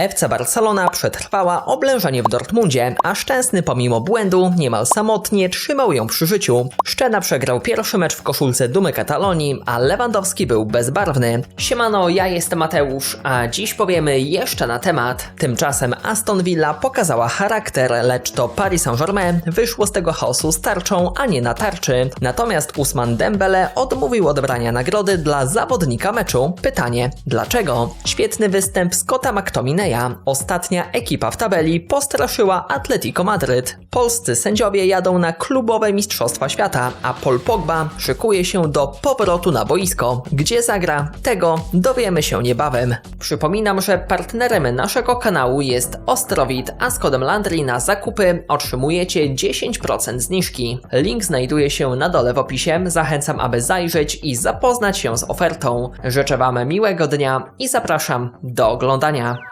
FC Barcelona przetrwała oblężenie w Dortmundzie, a Szczęsny pomimo błędu niemal samotnie trzymał ją przy życiu. Szczena przegrał pierwszy mecz w koszulce Dumy Katalonii, a Lewandowski był bezbarwny. Siemano, ja jestem Mateusz, a dziś powiemy jeszcze na temat. Tymczasem Aston Villa pokazała charakter, lecz to Paris Saint-Germain wyszło z tego chaosu z tarczą, a nie na tarczy. Natomiast Usman Dembele odmówił odebrania nagrody dla zawodnika meczu. Pytanie, dlaczego? Świetny występ Scotta Ostatnia ekipa w tabeli postraszyła Atletico Madryt. Polscy sędziowie jadą na klubowe Mistrzostwa Świata, a Paul Pogba szykuje się do powrotu na boisko. Gdzie zagra? Tego dowiemy się niebawem. Przypominam, że partnerem naszego kanału jest Ostrowit, a z kodem Landry na zakupy otrzymujecie 10% zniżki. Link znajduje się na dole w opisie. Zachęcam, aby zajrzeć i zapoznać się z ofertą. Życzę Wam miłego dnia i zapraszam do oglądania.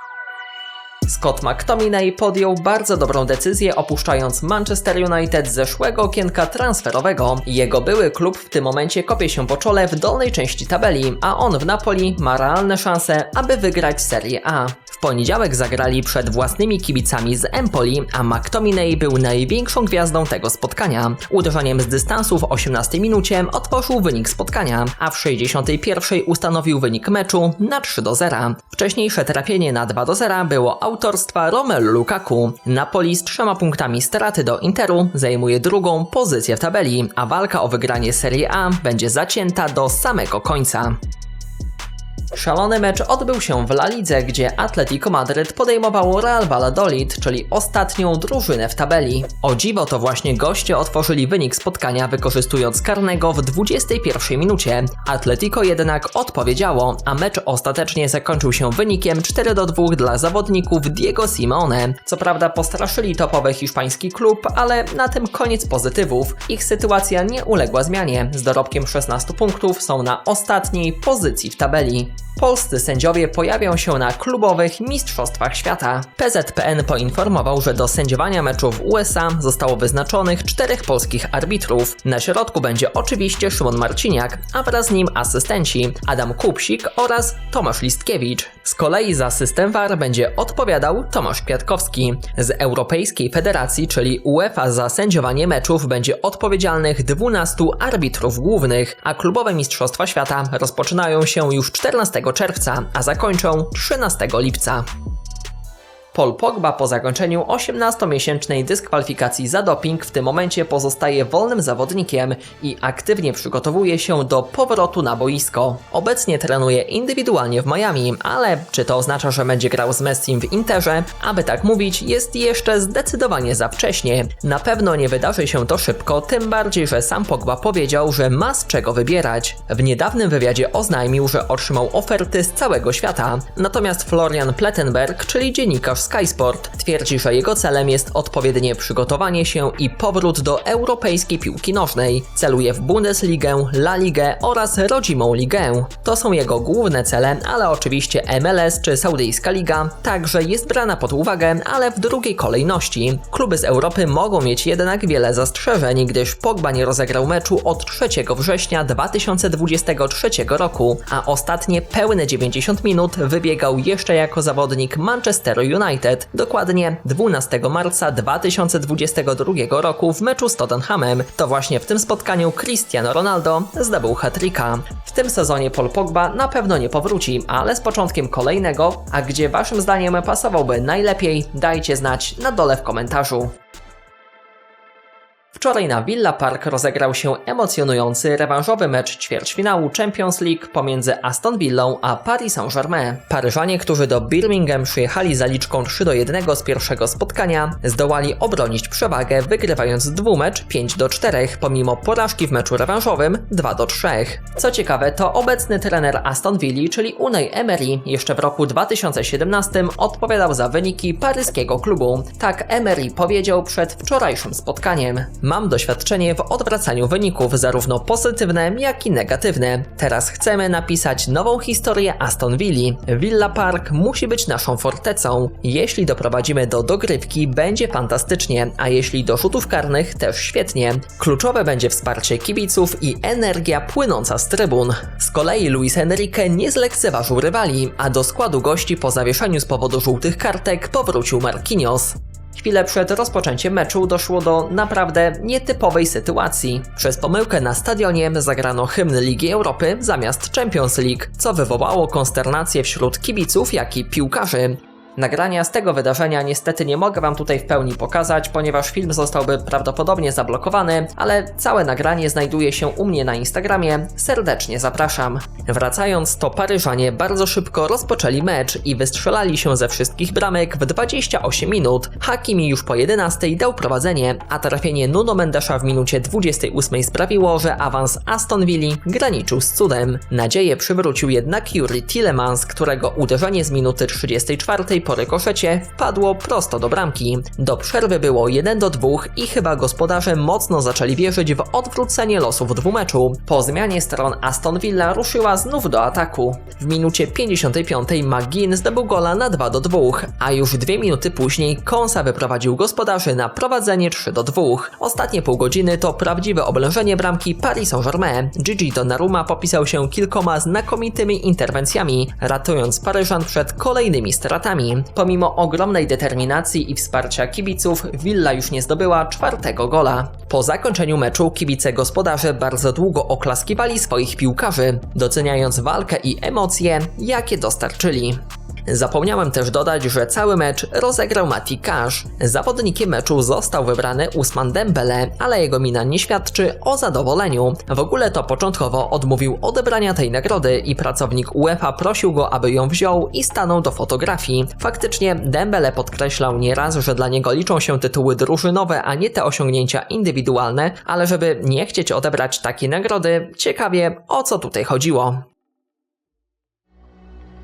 Scott McTominay podjął bardzo dobrą decyzję opuszczając Manchester United zeszłego okienka transferowego. Jego były klub w tym momencie kopie się po czole w dolnej części tabeli, a on w Napoli ma realne szanse, aby wygrać Serie A. W poniedziałek zagrali przed własnymi kibicami z Empoli, a McTominay był największą gwiazdą tego spotkania. Uderzeniem z dystansu w 18 minucie otworzył wynik spotkania, a w 61 ustanowił wynik meczu na 3 do 0. Wcześniejsze trafienie na 2 do 0 było autorstwa Romelu Lukaku. Napoli z trzema punktami straty do Interu zajmuje drugą pozycję w tabeli, a walka o wygranie Serie A będzie zacięta do samego końca. Szalony mecz odbył się w La Lidze, gdzie Atletico Madryt podejmowało Real Valladolid, czyli ostatnią drużynę w tabeli. O dziwo to właśnie goście otworzyli wynik spotkania wykorzystując karnego w 21 minucie. Atletico jednak odpowiedziało, a mecz ostatecznie zakończył się wynikiem 4 do 2 dla zawodników Diego Simeone. Co prawda postraszyli topowy hiszpański klub, ale na tym koniec pozytywów. Ich sytuacja nie uległa zmianie. Z dorobkiem 16 punktów są na ostatniej pozycji w tabeli. Polscy sędziowie pojawią się na klubowych Mistrzostwach Świata. PZPN poinformował, że do sędziowania meczów USA zostało wyznaczonych czterech polskich arbitrów. Na środku będzie oczywiście Szymon Marciniak, a wraz z nim asystenci Adam Kupsik oraz Tomasz Listkiewicz. Z kolei za system VAR będzie odpowiadał Tomasz Kwiatkowski. Z Europejskiej Federacji, czyli UEFA za sędziowanie meczów będzie odpowiedzialnych 12 arbitrów głównych, a klubowe Mistrzostwa Świata rozpoczynają się już 14 czerwca, a zakończą 13 lipca. Paul Pogba po zakończeniu 18-miesięcznej dyskwalifikacji za doping w tym momencie pozostaje wolnym zawodnikiem i aktywnie przygotowuje się do powrotu na boisko. Obecnie trenuje indywidualnie w Miami, ale czy to oznacza, że będzie grał z Messim w Interze? Aby tak mówić, jest jeszcze zdecydowanie za wcześnie. Na pewno nie wydarzy się to szybko, tym bardziej, że sam Pogba powiedział, że ma z czego wybierać. W niedawnym wywiadzie oznajmił, że otrzymał oferty z całego świata. Natomiast Florian Plettenberg, czyli dziennikarz Sky Sport, twierdzi, że jego celem jest odpowiednie przygotowanie się i powrót do europejskiej piłki nożnej. Celuje w Bundesligę, La Ligę oraz rodzimą ligę. To są jego główne cele, ale oczywiście MLS czy Saudyjska Liga także jest brana pod uwagę, ale w drugiej kolejności. Kluby z Europy mogą mieć jednak wiele zastrzeżeń, gdyż Pogba nie rozegrał meczu od 3 września 2023 roku, a ostatnie pełne 90 minut wybiegał jeszcze jako zawodnik Manchesteru United. Dokładnie 12 marca 2022 roku w meczu z Tottenhamem. To właśnie w tym spotkaniu Cristiano Ronaldo zdobył hat-tricka. W tym sezonie Paul Pogba na pewno nie powróci, ale z początkiem kolejnego, a gdzie waszym zdaniem pasowałby najlepiej, dajcie znać na dole w komentarzu. Wczoraj na Villa Park rozegrał się emocjonujący rewanżowy mecz ćwierćfinału Champions League pomiędzy Aston Villą a Paris Saint-Germain. Paryżanie, którzy do Birmingham przyjechali zaliczką 3 do 1 z pierwszego spotkania, zdołali obronić przewagę, wygrywając dwumecz 5 do 4, pomimo porażki w meczu rewanżowym 2 do 3. Co ciekawe, to obecny trener Aston Villa, czyli Unai Emery, jeszcze w roku 2017 odpowiadał za wyniki paryskiego klubu. Tak Emery powiedział przed wczorajszym spotkaniem. Mam doświadczenie w odwracaniu wyników, zarówno pozytywne, jak i negatywne. Teraz chcemy napisać nową historię Aston Villa. Villa Park musi być naszą fortecą. Jeśli doprowadzimy do dogrywki, będzie fantastycznie, a jeśli do rzutów karnych, też świetnie. Kluczowe będzie wsparcie kibiców i energia płynąca z trybun. Z kolei Luis Enrique nie zlekceważył rywali, a do składu gości po zawieszeniu z powodu żółtych kartek powrócił Marquinhos. Chwilę przed rozpoczęciem meczu doszło do naprawdę nietypowej sytuacji. Przez pomyłkę na stadionie zagrano hymn Ligi Europy zamiast Champions League, co wywołało konsternację wśród kibiców, jak i piłkarzy. Nagrania z tego wydarzenia niestety nie mogę Wam tutaj w pełni pokazać, ponieważ film zostałby prawdopodobnie zablokowany, ale całe nagranie znajduje się u mnie na Instagramie. Serdecznie zapraszam. Wracając, to Paryżanie bardzo szybko rozpoczęli mecz i wystrzelali się ze wszystkich bramek w 28 minut. Hakimi już po 11 dał prowadzenie, a trafienie Nuno Mendesza w minucie 28 sprawiło, że awans Aston Villa graniczył z cudem. Nadzieję przywrócił jednak Yuri Tillemans, którego uderzenie z minuty 34 po rykoszecie wpadło prosto do bramki. Do przerwy było 1 do 2 i chyba gospodarze mocno zaczęli wierzyć w odwrócenie losów dwumeczu. Po zmianie stron Aston Villa ruszyła znów do ataku. W minucie 55 McGinn zdobył gola na 2 do 2, a już dwie minuty później Konsa wyprowadził gospodarzy na prowadzenie 3 do 2. Ostatnie pół godziny to prawdziwe oblężenie bramki Paris Saint-Germain. Gigi Donnarumma popisał się kilkoma znakomitymi interwencjami, ratując Paryżan przed kolejnymi stratami. Pomimo ogromnej determinacji i wsparcia kibiców, Villa już nie zdobyła czwartego gola. Po zakończeniu meczu kibice gospodarze bardzo długo oklaskiwali swoich piłkarzy, doceniając walkę i emocje, jakie dostarczyli. Zapomniałem też dodać, że cały mecz rozegrał Mati Cash. Zawodnikiem meczu został wybrany Usman Dembele, ale jego mina nie świadczy o zadowoleniu. W ogóle to początkowo odmówił odebrania tej nagrody i pracownik UEFA prosił go, aby ją wziął i stanął do fotografii. Faktycznie Dembele podkreślał nieraz, że dla niego liczą się tytuły drużynowe, a nie te osiągnięcia indywidualne, ale żeby nie chcieć odebrać takiej nagrody, ciekawie o co tutaj chodziło.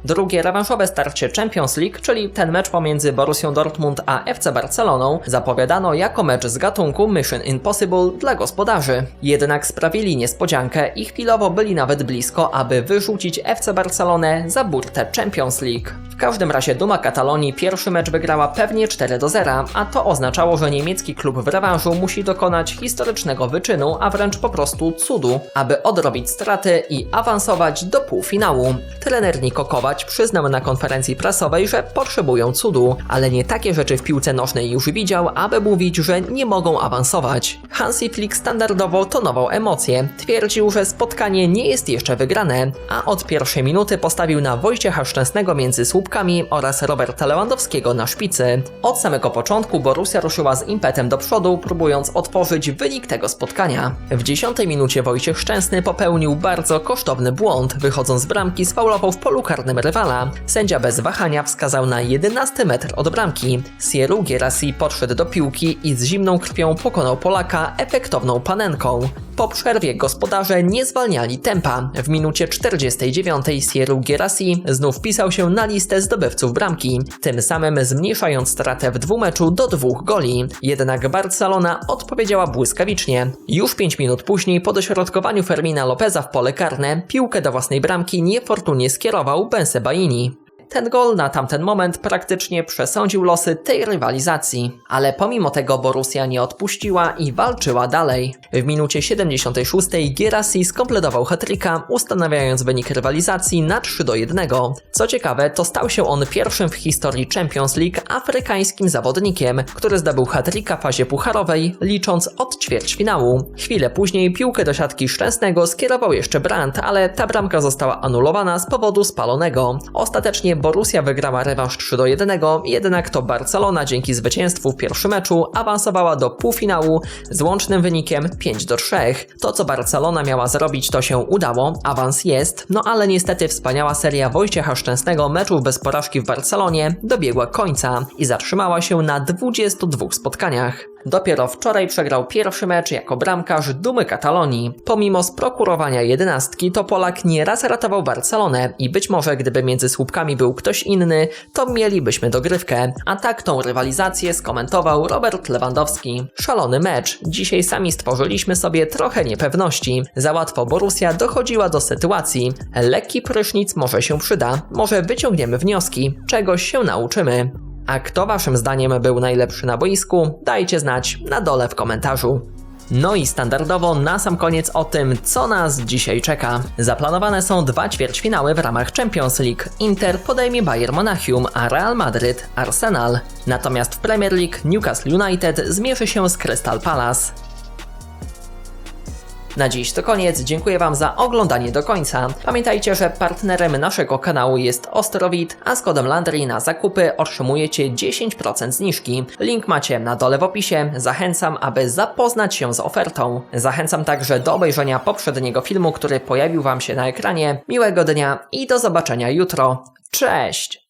Drugie rewanżowe starcie Champions League, czyli ten mecz pomiędzy Borussią Dortmund a FC Barceloną, zapowiadano jako mecz z gatunku Mission Impossible dla gospodarzy. Jednak sprawili niespodziankę i chwilowo byli nawet blisko, aby wyrzucić FC Barcelonę za burtę Champions League. W każdym razie Duma Katalonii pierwszy mecz wygrała pewnie 4 do 0, a to oznaczało, że niemiecki klub w rewanżu musi dokonać historycznego wyczynu, a wręcz po prostu cudu, aby odrobić straty i awansować do półfinału. Trener Niko Kovac przyznał na konferencji prasowej, że potrzebują cudu, ale nie takie rzeczy w piłce nożnej już widział, aby mówić, że nie mogą awansować. Hansi Flick standardowo tonował emocje. Twierdził, że spotkanie nie jest jeszcze wygrane, a od pierwszej minuty postawił na Wojciecha Szczęsnego między słupkami oraz Roberta Lewandowskiego na szpicy. Od samego początku Borussia ruszyła z impetem do przodu, próbując otworzyć wynik tego spotkania. W dziesiątej minucie Wojciech Szczęsny popełnił bardzo kosztowny błąd, wychodząc z bramki sfaulował w polu karnym rywala. Sędzia bez wahania wskazał na 11 metr od bramki. Sieru Gerasi podszedł do piłki i z zimną krwią pokonał Polaka efektowną panenką. Po przerwie gospodarze nie zwalniali tempa. W minucie 49 Sieru Gerasi znów wpisał się na listę zdobywców bramki, tym samym zmniejszając stratę w dwumeczu do dwóch goli. Jednak Barcelona odpowiedziała błyskawicznie. Już 5 minut później po dośrodkowaniu Fermina Lopeza w pole karne piłkę do własnej bramki niefortunnie skierował Bensebaini. Ten gol na tamten moment praktycznie przesądził losy tej rywalizacji, ale pomimo tego Borussia nie odpuściła i walczyła dalej. W minucie 76 Gerasi skompletował hat-tricka, ustanawiając wynik rywalizacji na 3 do 1. Co ciekawe, to stał się on pierwszym w historii Champions League afrykańskim zawodnikiem, który zdobył hat-tricka w fazie pucharowej, licząc od ćwierćfinału. Chwilę później piłkę do siatki Szczęsnego skierował jeszcze Brandt, ale ta bramka została anulowana z powodu spalonego. Ostatecznie Borussia wygrała rewanż 3 do 1, jednak to Barcelona dzięki zwycięstwu w pierwszym meczu awansowała do półfinału z łącznym wynikiem 5 do 3. To co Barcelona miała zrobić to się udało, awans jest, no ale niestety wspaniała seria Wojciecha Szczęsnego meczów bez porażki w Barcelonie dobiegła końca i zatrzymała się na 22 spotkaniach. Dopiero wczoraj przegrał pierwszy mecz jako bramkarz Dumy Katalonii. Pomimo sprokurowania jedenastki, to Polak nieraz ratował Barcelonę i być może gdyby między słupkami był ktoś inny, to mielibyśmy dogrywkę. A tak tą rywalizację skomentował Robert Lewandowski. Szalony mecz. Dzisiaj sami stworzyliśmy sobie trochę niepewności. Za łatwo Borussia dochodziła do sytuacji. Lekki prysznic może się przyda, może wyciągniemy wnioski, czegoś się nauczymy. A kto waszym zdaniem był najlepszy na boisku? Dajcie znać na dole w komentarzu. No i standardowo na sam koniec o tym, co nas dzisiaj czeka. Zaplanowane są dwa ćwierćfinały w ramach Champions League. Inter podejmie Bayern Monachium, a Real Madryt Arsenal. Natomiast w Premier League Newcastle United zmierzy się z Crystal Palace. Na dziś to koniec, dziękuję Wam za oglądanie do końca. Pamiętajcie, że partnerem naszego kanału jest Ostrowit, a z kodem Landry na zakupy otrzymujecie 10% zniżki. Link macie na dole w opisie, zachęcam, aby zapoznać się z ofertą. Zachęcam także do obejrzenia poprzedniego filmu, który pojawił Wam się na ekranie. Miłego dnia i do zobaczenia jutro. Cześć!